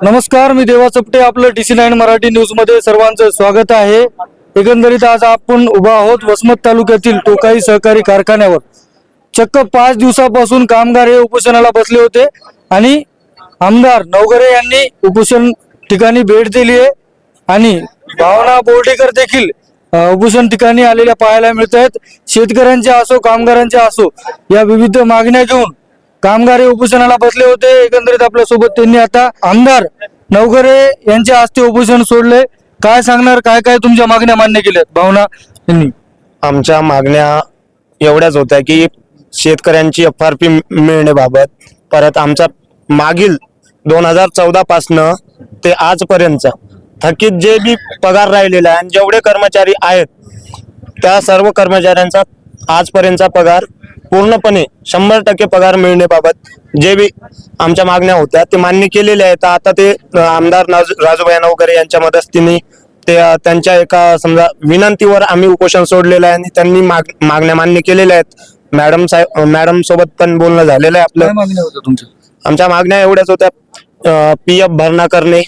नमस्कार मी देवा चपटे आपलं D C nine Marathi न्यूजमध्ये सर्वांचं स्वागत आहे. एकंदरीत आज आपण उभा आहोत वसमत तालुक्यातील टोकाई सहकारी कारखान्यावर. चक्क पाच दिवसापासून कामगार हे उपोषणाला बसले होते आणि आमदार नवगरे यांनी उपोषण ठिकाणी भेट दिली आहे आणि भावना बोर्डेकर देखील उपोषण ठिकाणी आलेल्या पाहायला मिळत आहेत शेतकऱ्यांच्या असो कामगारांच्या असो या विविध मागण्या घेऊन कामगार उपोषणाला बसले होते. एकंदरीत आपल्यासोबत त्यांनी आता आमदार नवगरे यांच्या हस्ते उपोषण सोडले. काय सांगणार काय काय तुमच्या मागण्या मान्य केल्यात? भावना यांनी. आमच्या मागण्या एवढ्याच होत्या की शेतकऱ्यांची एफ आर पी मिळण्याबाबत परत आमचा मागील दोन हजार चौदा पासनं ते आजपर्यंत थकीत जे बी पगार राहिलेला आहे आणि जेवढे कर्मचारी आहेत त्या सर्व कर्मचाऱ्यांचा आजपर्यंतचा पगार पूर्णपणे शंभर टक्के पगार मिळण्याबाबत जे बी आमच्या मागण्या होत्या ते मान्य केलेल्या आहेत. आता ते आमदार राजूभाई वगैरे यांच्या मदतीने ते त्यांच्या एका समजा विनंतीवर आम्ही उपोषण सोडलेलं आहे आणि त्यांनी माग मागण्या मान्य केलेल्या आहेत. मॅडम साहेब मॅडम सोबत पण बोलणं झालेलं आहे आपलं. आमच्या मागण्या एवढ्याच होत्या पी एफ भरणा करणे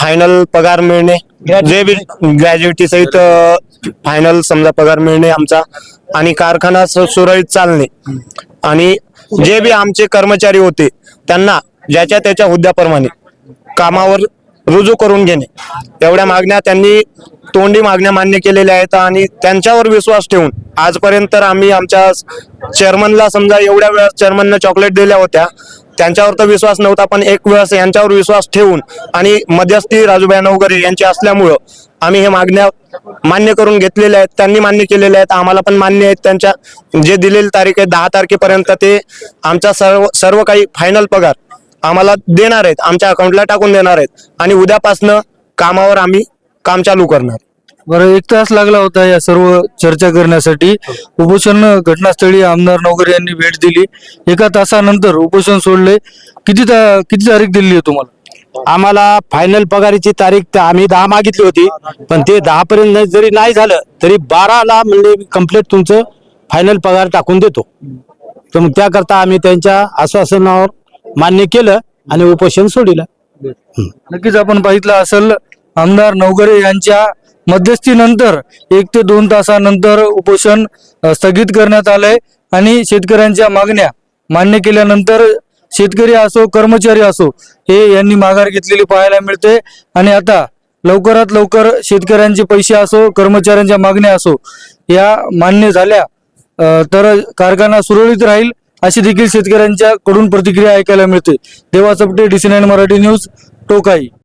फायनल पगार मिळणे जे बी ग्रॅज्युएटी सहित फायनल समजा पगार मिळणे आमचा. आणि कारखाना सुरळीत चालणे. आणि जे बी आमचे कर्मचारी होते त्यांना ज्याच्या त्याच्या हुद्द्याप्रमाणे कामावर रुजू करून घेणे. एवढ्या मागण्या त्यांनी तोंडी मागण्या मान्य केलेल्या आहेत आणि त्यांच्यावर विश्वास ठेवून आजपर्यंत तर आम्ही आमच्या चेअरमनला समजा एवढ्या वेळा चेअरमनने चॉकलेट दिल्या होत्या त्यांच्यावर तर विश्वास नव्हता पण एक वेळेस यांच्यावर विश्वास ठेवून आणि मध्यस्थी राजूभाई नवगरे यांची असल्यामुळं आम्ही हे मागण्या मान्य करून घेतलेल्या आहेत त्यांनी मान्य केलेल्या आहेत आम्हाला पण मान्य आहेत. त्यांच्या जे दिलेली तारीख आहे दहा तारखेपर्यंत ते आमचा सर्व सर्व काही फायनल पगार आम्हाला देणार आहेत आमच्या अकाउंटला टाकून देणार आहेत आणि उद्यापासनं कामावर आम्ही काम चालू करणार. बरं एक तास लागला होता या सर्व चर्चा करण्यासाठी. उपोषण घटनास्थळी आमदार नवगरे यांनी भेट दिली. एका तासानंतर उपोषण सोडले. किती ता- किती तारीख दिली आहे तुम्हाला? आम्हाला फायनल पगारीची तारीख तर आम्ही दहा मागितली होती. पण ते दहा पर्यंत जरी नाही झालं तरी बाराला म्हणजे कंप्लीट तुमचं फायनल पगार टाकून देतो. तर मग त्याकरता आम्ही त्यांच्या आश्वासनावर मान्य केलं आणि उपोषण सोडिलं. नक्कीच आपण पाहितलं असेल आमदार नवगरे यांच्या मध्यस्थीनंतर एक ते दोन तासानंतर उपोषण स्थगित करण्यात आलंय आणि शेतकऱ्यांच्या मागण्या मान्य केल्यानंतर शेतकरी असो कर्मचारी असो हे यांनी माघार घेतलेली पाहायला मिळते. आणि आता लवकरात लवकर शेतकऱ्यांचे पैसे असो कर्मचाऱ्यांच्या मागण्या असो या मान्य झाल्या तर कारखाना सुरळीत राहील अशी देखील शेतकऱ्यांच्या कडून प्रतिक्रिया ऐकायला मिळते. देवा चपटे D C nine Marathi news Tokai.